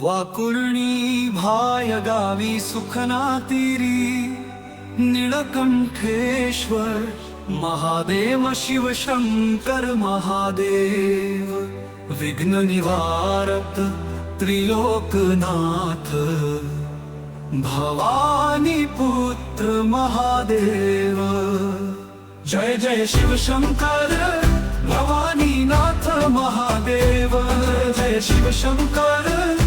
वाकुर्णी भाय गावी सुखना तिरी निळकंठेश्वर महादेव शिव शंकर महादेव विघ्न निवारक त्रिलोकनाथ भवानी पुत्र महादेव। जय जय शिव शंकर भवानी नाथ महादेव। जय शिव शंकर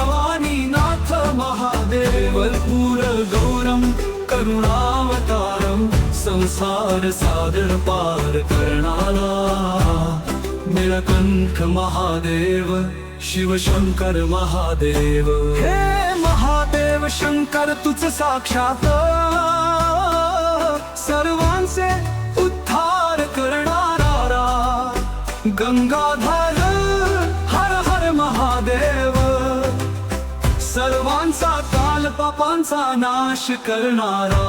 भवानी नाथ महादेव पूर गौरम करुणावतारम संसार सागर पार करणारा निळकंठ महादेव शिव शंकर महादेव। हे महादेव शंकर तुझ साक्षात सर्वांचे उद्धार करणारा गंगाधर पापांचा नाश करणारा.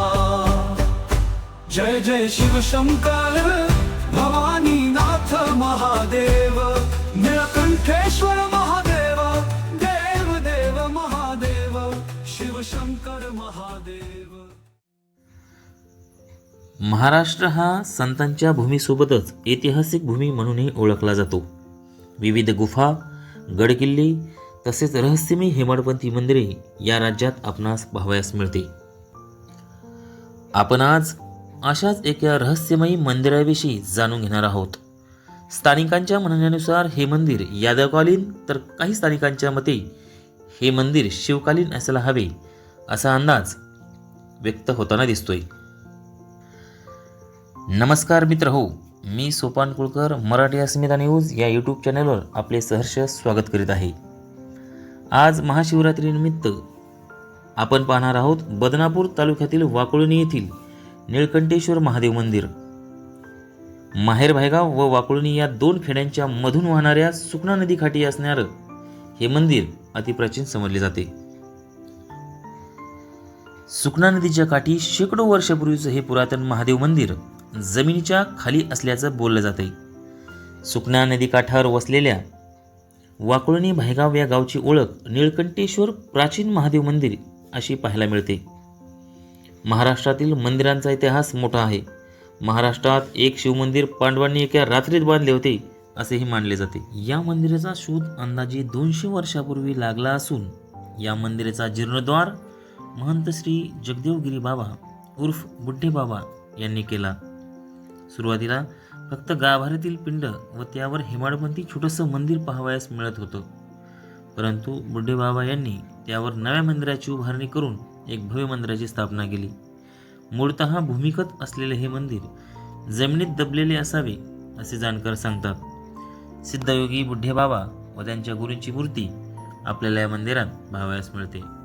जय जय शिव शंकर भवानी नाथ महादेव निळकंठेश्वर महादेव देव देव महादेव शिव शंकर महादेव. महाराष्ट्र हा संतांच्या भूमीसोबतच ऐतिहासिक भूमी म्हणूनही ओळखला जातो. विविध गुफा गडकिल्ले तसेच रहस्यमय हेमाडपंथी मंदिरे या राज्यात आपणास पाहावयास मिळते. आपण आज अशाच एका रहस्यमयी मंदिराविषयी जाणून घेणार आहोत. स्थानिकांच्या म्हणण्यानुसार हे मंदिर यादवकालीन तर काही स्थानिकांच्या मते हे मंदिर शिवकालीन असायला हवे असा अंदाज व्यक्त होताना दिसतोय. नमस्कार मित्र हो मी सोपान कुळकर मराठी अस्मिता न्यूज या यूट्यूब चॅनलवर आपले सहर्ष स्वागत करीत आहे. आज महाशिवरात्रीनिमित्त आपण पाहणार आहोत बदनापूर तालुक्यातील वाकुळणी येथील निळकंठेश्वर महादेव मंदिर. माहेर भायगाव व वाकुळणी या दोन खेड्यांच्या मधून वाहणाऱ्या सुकणा नदीकाठी असणारं हे मंदिर अतिप्राचीन समजले जाते. सुकणा नदीच्या काठी शेकडो वर्षापूर्वीचं हे पुरातन महादेव मंदिर जमिनीच्या खाली असल्याचं बोललं जाते सुकणा नदीकाठावर वसलेल्या वाकुळणी भायगाव या गावची ओळख निळकंठेश्वर प्राचीन महादेव मंदिर अशी पाहायला मिळते. महाराष्ट्रातील मंदिरांचा इतिहास मोठा आहे. महाराष्ट्रात एक शिवमंदिर पांडवांनी एका रात्रीत बांधले होते असेही मानले जाते. या मंदिराचा शोध अंदाजे दोनशे वर्षापूर्वी लागला असून या मंदिराचा जीर्णोद्वार महंत श्री जगदेवगिरी बाबा उर्फ बुड्ढे बाबा यांनी केला. सुरुवातीला फक्त गाभाऱ्यातील पिंड व त्यावर हेमाडपंथी छोटंसं मंदिर पाहावयास मिळत होतं. परंतु बुड्ढे बाबा यांनी त्यावर नव्या मंदिराची उभारणी करून एक भव्य मंदिराची स्थापना केली. मूळतः भूमिगत असलेले हे मंदिर जमिनीत दबलेले असावे असे जाणकार सांगतात. सिद्धयोगी बुड्ढे बाबा व त्यांच्या गुरूंची मूर्ती आपल्याला या मंदिरात पाहावयास मिळते.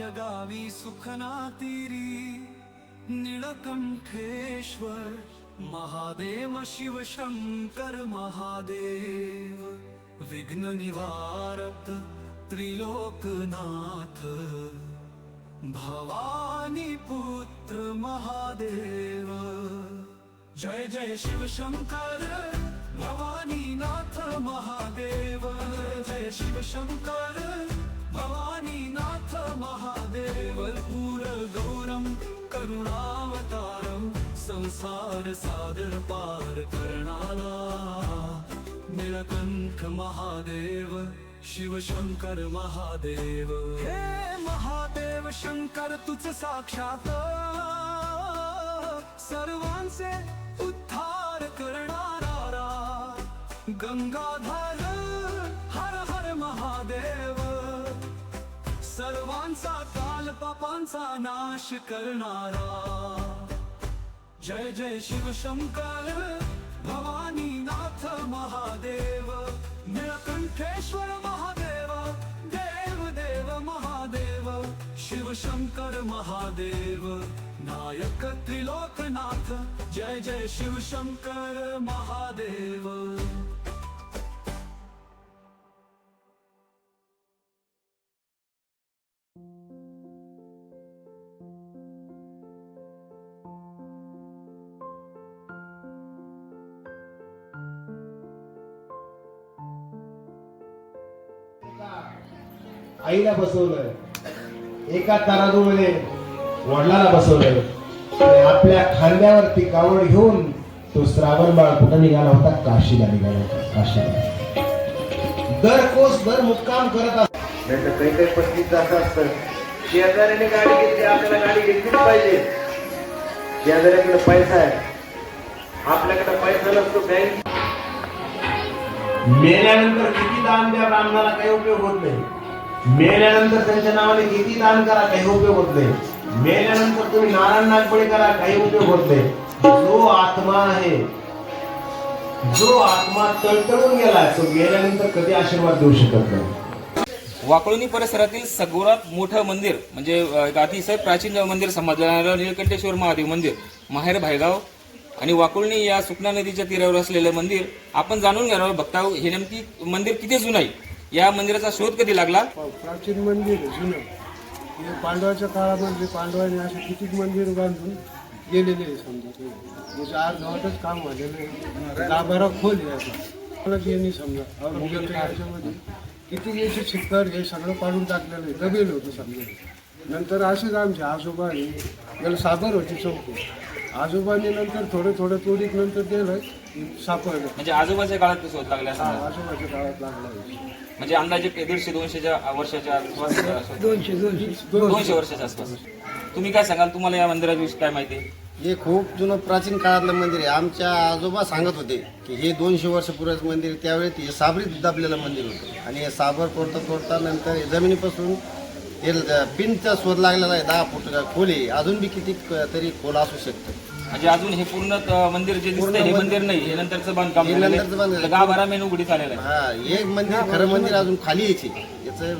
गावी सुखना तिरी निळकंठेश्वर महादेव शिव शंकर महादेव विघ्न निवारत त्रिलोकनाथ भवानी पुत्र महादेव। जय जय शिव शंकर भवानी नाथ महादेव। जय शिव शंकर भवानी नाथ महादेव पूर गौरम करुणावतारम संसार सादर पार करणारा निळकंठ महादेव शिव शंकर महादेव. हे महादेव शंकर तुझ साक्षात सर्वांचे उद्धार करणारा गंगाधर पापांचा काल पापांचा नाश करणारा. जय जय शिव शंकर भवानी नाथ महादेव निळकंठेश्वर महादेव देव देव महादेव शिव शंकर महादेव नायक त्रिलोकनाथ जय जय शिवशंकर महादेव. आईला बसवलं एका तराजूमध्ये वडिलाला बसवलं आणि आपल्या खांद्यावरती कावड घेऊन तो श्रावण बाळ कुठं निघाला होता? काशीला निघाला होता. काशीला. दर कोस दर मुक्काम करत असत. नाही तर काही काही पस्तीस असं असतं शेजाऱ्याने गाडी घेतली आपल्याला गाडी घेतलीच पाहिजे. शेजाऱ्याकडे पैसा आहे. आपल्याकडे पैसा नसतो बँक. मेल्यानंतर किती दान द्या ब्राह्मणाला काही उपयोग होत नाही. मेल्यानंतर त्यांच्या नावाने किती दान करा काही उपयोग होत नाही. मेल्यानंतर तुम्ही नारायण नागपडे करा काही उपयोग होत नाही. जो आत्मा आहे जो आत्मा तळतळून गेला तो गेल्यानंतर कधी आशीर्वाद देऊ शकत नाही. वाकळोनी परिसरातील सगळ्यात मोठं मंदिर म्हणजे अतिशय प्राचीन मंदिर समजलं जाणारं निळकंठेश्वर महादेव मंदिर. माहेर भायगाव आणि वाकुळणी या सुकना नदीच्या तीरावर असलेलं मंदिर आपण जाणून घेणार आहोत भक्ता हे नेमकी मंदिर किती जुनं आहे? या मंदिराचा शोध कधी लागला? प्राचीन मंदिर आहे जुनं. हे पांडवाच्या काळामध्ये पांडवांनी असे कितीक मंदिर बांधून गेलेले आहे समजा ते. म्हणजे गावातच काम झालेलं आहे. गाभारा खोल आहे आता. समजा. मुघलच्या याच्यामध्ये किती याचे शिखर हे सगळं पाडून टाकलेलं आहे. दबेल होतं समजा. नंतर असेच आमचे आजोबा हे याला साबर होती चौक आजोबांनी नंतर थोडं थोडं तोडीत नंतर दिलं सापडलं म्हणजे आजोबाच्या काळात ते शोध लागले असं हा. आजोबाच्या काळात लागला आहे. म्हणजे अंदाजे दीडशे दोनशेच्या वर्षाच्या आसपास अ, शोध. दोनशे दोनशे दोनशे वर्षाच्या आसपास तुम्ही काय सांगाल तुम्हाला या मंदिराविषयी काय माहिती आहे हे खूप जुनं प्राचीन काळातलं मंदिर आहे आमच्या आजोबा सांगत होते की हे दोनशे वर्षपूर्वीचं मंदिर आहे. त्यावेळी हे साबरीत दाबलेलं मंदिर होतं आणि हे साबर तोडता तोडता नंतर हे जमिनीपासून पिनचा शोध लागलेला आहे दहा फूट खोल. आहे अजून बी किती क- तरी खोल असू शकतं. म्हणजे अजून हे पूर्ण मंदिर जे दिसतंय हे मंदिर. नाही हे नंतरचं बांधकाम हे झालेलं नंतरचं बांधलेलं आहे. आहे. गाभारा मेन उघडीत आलेला आहे. हा एक मंदिर खरं मंदिर अजून खाली यायचे. याचं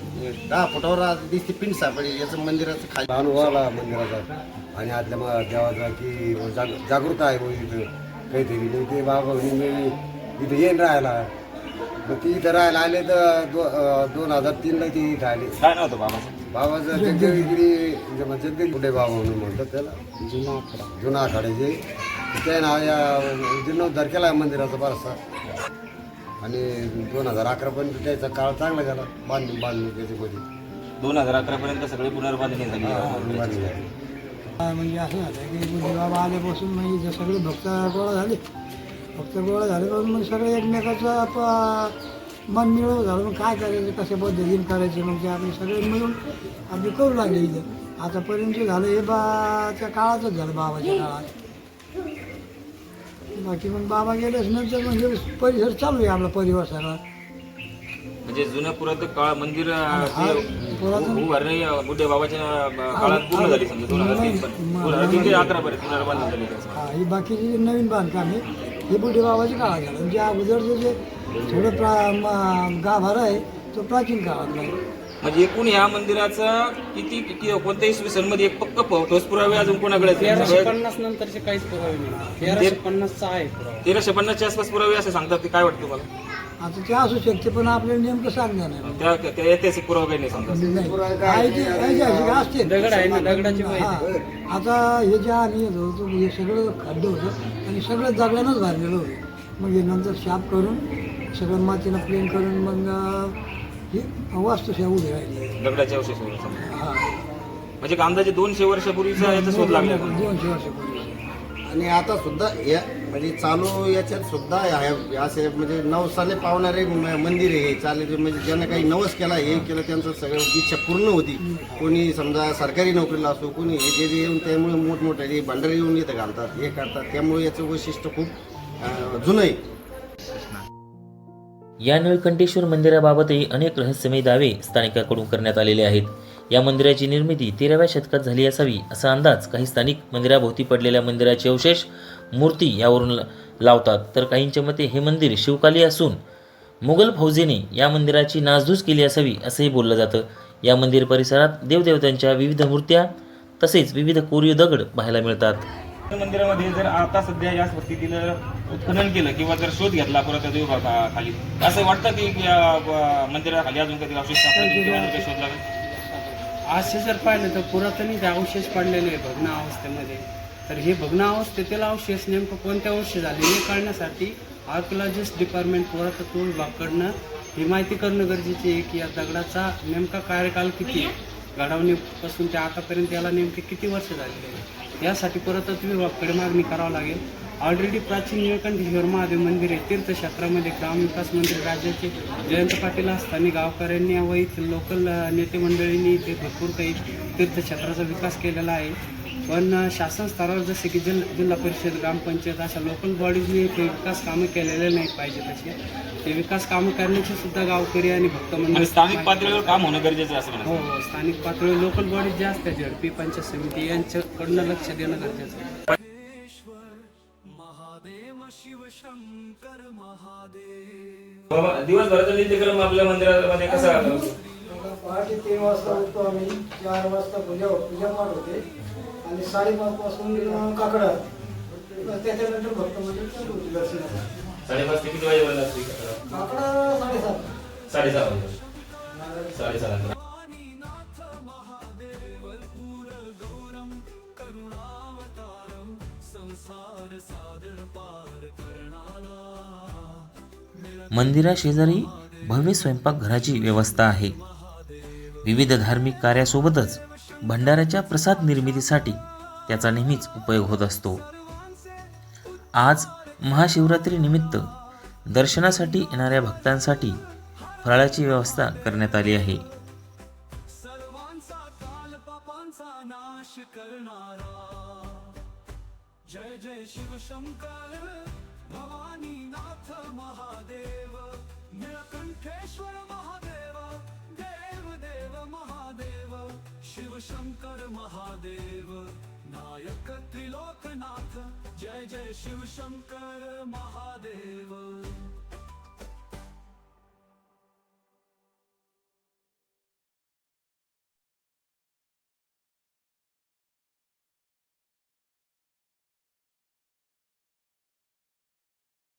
दहा फुटावर आज दिसते पिंड सापडली याचं मंदिराचं खाली. अनुभवाला मंदिराचा आणि आतल्या मग देवाचा की जाग जागृत आहे बुवा इथं. काहीतरी. मग ते बाबा मी इथं येईन राहायला. मग ती इथं राहायला आले तर दो अं, दोन हजार तीनला ती इथं आले. काय नव्हतं बाबाचं? बाबाचं जगदेवीगिरी जगदेवी कुठे बाबा म्हणून म्हणतात त्याला? जुना आखाडा जुना आखाड्याचे त्या नाव या जीर्णोद्धार केला आहे मंदिराचा बराचसा आणि दोन हजार अकरापर्यंत त्याचा काळ चांगला गेला बांधून बांधून त्याच्यामध्ये. दोन हजार अकरा पर्यंत सगळी पुनर्बांधणी झाली. बांधून झाली. हा, म्हणजे असं झालं की बुद्धी बाबा आल्यापासून म्हणजे जे सगळे भक्त गोळा झाले भक्त गोळा झाल्यापासून मग सगळे एकमेकाचं प- मन मिळवून झालं मग काय करायचं कशा पद्धतीने करायचे मग ते आपले सगळे मिळून आपले करू लागले इथं. आतापर्यंत झालं हे बाच्या काळातच झालं बाबाच्या काळात. बाकी मग बाबा गेल्याच नंतर मग हे परिसर चालू आहे आपला परिवार सगळा म्हणजे जुनं पुरातन काळ मंदिर बुड्ढे बाबाच्या काळात पूर्ण झाली समजा दोन हजार तीन पर्यंत दोन हजार तीन ते अकरा पर्यंत पुनर्बांधणी झाली त्याचं. हा बाकीची जी नवीन बांधकाम आहे हे बुढे बाबाच्या काळात झालं. म्हणजे अगोदरचं जे थोडं प्रा म- गाभारा आहे तो प्राचीन काळातला आहे म्हणजे एकूण ह्या मंदिराचं किती किती कोणत्याही इसवी सनमध्ये एक पक्क प- ठोस पुरावे अजून कोणाकडे आहेत? तेराशे सगळे पन्नास नंतरचे काहीच पुरावे नाही. तेराशे पन्नासचा आहे पुरावा. तेराशे पन्नासच्या आसपास पुरावे असं सांगतात ते काय वाटतं तुम्हाला? आता ते असू शकते पण आपल्याला नेमकं सांगणार नाही. त्या त्या ऐतिहासिक पुरावा काही नाही ऐतिहासिक असते. दगड आहे ना, दगडाची माहिती. हा. आता हे जे आम्ही येत होतो हे सगळं खड्डे होतं आणि सगळं दगडानंच भरलेलं होतं. मग हे नंतर शाप करून सगळं मातीनं प्लेन करून मग ही वास्तुशा उभी राहिली. दगडाच्या अवशेष हा. म्हणजे अंदाजे दोनशे वर्षापूर्वीचा याचा शोध लागला दोनशे वर्षापूर्वी. आणि आता सुद्धा या म्हणजे चालू याच्यात सुद्धा असे म्हणजे नवसाले पावणारे म- मंदिर आहे हे. चालले म्हणजे ज्यांना काही नवस केला हे केलं त्यांचं सगळं इच्छा पूर्ण होती. कोणी समजा सरकारी नोकरीला असो कोणी हे जे जे येऊन त्यामुळे मोठमोठे जे भंडारे येऊन येतं घालतात हे करतात त्यामुळे याचं वैशिष्ट्य खूप अं, जुनं आहे. या निळकंठेश्वर मंदिराबाबतही अनेक रहस्यमय दावे स्थानिकांकडून करण्यात आलेले आहेत. या मंदिराची निर्मिती तेराव्या शतकात झाली असावी असा अंदाज काही स्थानिक मंदिराभोवती पडलेल्या मंदिराचे अवशेष मूर्ती यावरून लावतात. तर काहींच्या मते हे मंदिर शिवकाली असून मुघल फौजेने या मंदिराची नासधूस केली असावी असंही बोललं जातं. या मंदिर परिसरात देवदेवतांच्या विविध मूर्त्या तसेच विविध कोरीव दगड पाहायला मिळतात. मंदिरामध्ये जर आता सध्या या परिस्थितीला उत्खनन केलं किंवा जर शोध घेतला पुरातत्व विभागाखाली असं वाटतं की मंदिराखाली अजून कधी अवशेष सापडतील किंवा जर काही शोध लागेल? असे जर पाहिलं तर पुरातन ते अवशेष पडलेले आहे भग्न अवस्थेमध्ये. तर हे भग्न अवस्थेतील अवशेष नेमकं कोणत्या वर्षी झाले हे कळण्यासाठी आर्किओलॉजिस्ट डिपार्टमेंट पुरातत्व विभागाकडनं ही माहिती करणं गरजेचे आहे की या दगडाचा नेमका कार्यकाल किती आहे? घडवणीपासून ते आतापर्यंत याला नेमके किती वर्ष झालेले आहे यासाठी पुरातत्व विभागाकडे मागणी करावं लागेल. ऑलरेडी प्राचीन निळकंठेश्वर महादेव मंदिर आहे तीर्थक्षेत्रामध्ये ग्रामविकास मंत्री राज्याचे जयंत पाटील असताना गावकऱ्यांनी व इथं लोकल नेते मंडळींनी इथे भरपूर काही तीर्थक्षेत्राचा विकास केलेला आहे. पण शासन स्तरावर जसे की जिल्हा जिल्हा परिषद ग्रामपंचायत अशा लोकल बॉडीजने ते विकास कामं केलेले नाही पाहिजे तसे. ते विकास कामं करण्याची सुद्धा गावकरी आणि भक्त मंडळ आणि स्थानिक पातळीवर काम होणं गरजेचं असं हो हो. स्थानिक पातळीवर लोकल बॉडीज ज्या असतात झडपी पंचायत समिती यांच्याकडनं लक्ष देणं गरजेचं आहे. बाबा, दिवसभराचा नित्यक्रम आपल्या मंदिरामध्ये कसा पहाटे तीन वाजता उठतो आम्ही चार वाजता पूजा पूजा पाठ होते आणि साडेपाच पासून काकडा त्याच्यानंतर भक्त मंदिर चालू होते दर्शनाला. साडेपाच ते किती वाजेपर्यंत असते? काकडा साडेसात. साडेसहा वाजे साडेसहा मंदिराशेजारी भव्य स्वयंपाकघराची व्यवस्था आहे. विविध धार्मिक कार्यासोबतच भंडाऱ्याच्या प्रसाद निर्मितीसाठी त्याचा नेहमीच उपयोग होत असतो. आज महाशिवरात्रीनिमित्त दर्शनासाठी येणाऱ्या भक्तांसाठी फराळाची व्यवस्था करण्यात आली आहे. महादेव नायक त्रिलोकनाथ जय जय शिव शंकर महादेव।